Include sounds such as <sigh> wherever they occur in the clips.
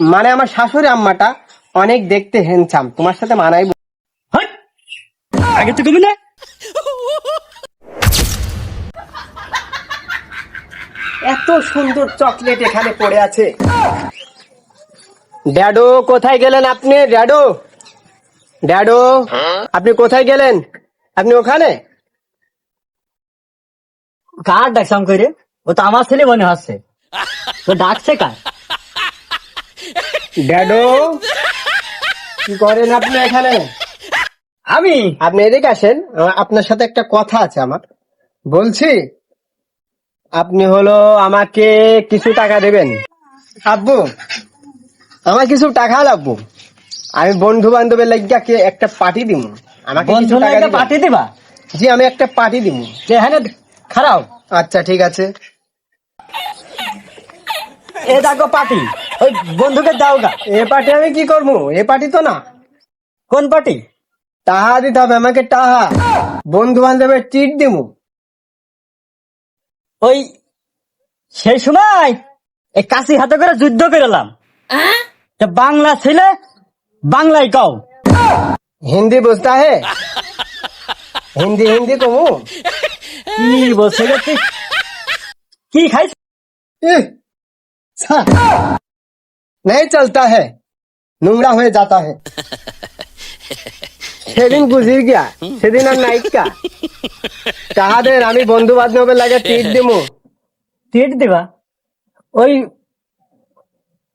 মানে আমার শাশুড়ি আম্মাটা অনেক দেখতে হ্যান্ডসাম তোমার সাথে মানাই আগে তো কবি না? এত সুন্দর চকলেট এখানে পড়ে আছে। ড্যাডো কোথায় গেলেন আপনি? ড্যাডো! ড্যাডো আপনি কোথায় গেলেন? আপনি ওখানে? কার ডাকসাম করে ও তো আমার ছেলে মনে হচ্ছে। তো ডাকছে কার? ড্যাডো? <laughs> কি করেন আপনি এখানে? আমি আপনি এদিকে আসেন। আপনার সাথে একটা কথা আছে আমার। বলছি আপনি হলো আমাকে কিছু টাকা দেবেন। আব্বু আমার কিছু টাকা লাগবো। আমি বন্ধু বান্ধবের লাগিয়া একটা পার্টি দিব আমাকে বন্ধু? পাঠিয়ে দিবা? জি আমি একটা পার্টি দিব যে এখানে খারাপ। আচ্ছা ঠিক আছে। এ দেখো পার্টি। বন্ধুকে দাও গা এ পার্টি আমি কি করব? এ পার্টি তো না। কোন পার্টি? তাহা দিতে হবে আমাকে তাহা বন্ধু বান্ধবের চিট দিব ওই সেই সময় এ কাশি হাতে করে যুদ্ধ করলাম বাংলা ছেলে বাংলায় কও। হিন্দি বুঝতে হে? হিন্দি হিন্দি কমু? কি বলছে কি খাইছ? नहीं चलता है নোংরা হয়ে जाता है সেদিন গুজির গিয়া সেদিন আর নাইট কা তাহাদের আমি বন্ধু বান্ধবের লাগে টিট দিমু টিট দিবা ওই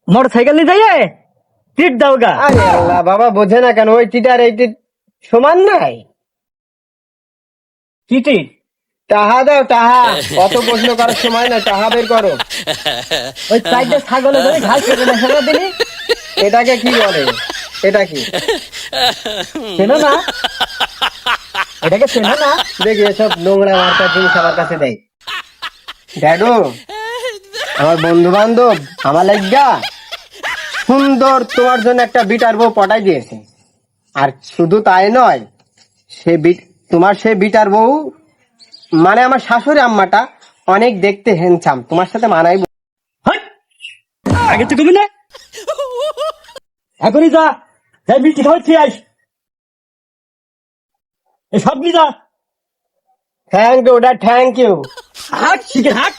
মোটর সাইকেল নিয়ে যাইয়ে টিট দাও গা আরে আল্লাহ বাবা বোঝে না কেন ওই টিট আর এই টিট সমান নাই কি টিট টাহা দাও টাহা। <laughs> অত প্রশ্ন করার সময় না টাহা বের করো। <laughs> ওই চারটে ছাগলে ধরে ঘাস কেটে না দিলি। এটাকে কি বলে? এটা কি? চেনো না? এটাকে চেনো না? দেখি এসব নোংরা মার্কা জিনিস আমার কাছে দেয় ড্যাডু আমার বন্ধু বান্ধব আমার লাগা সুন্দর তোমার জন্য একটা বিটার বউ পটাই দিয়েছে। আর শুধু তাই নয় সে বিট তোমার সে বিটার বউ মানে আমার শাশুড়ি আম্মাটা অনেক দেখতে হ্যান্ডসাম তোমার সাথে মানাই! আগে তো কবি না? এখনই যা। যাই মিষ্টি খাবার খেয়ে আস সব নি যা। Thank you dad thank you হাট শিখে হাট।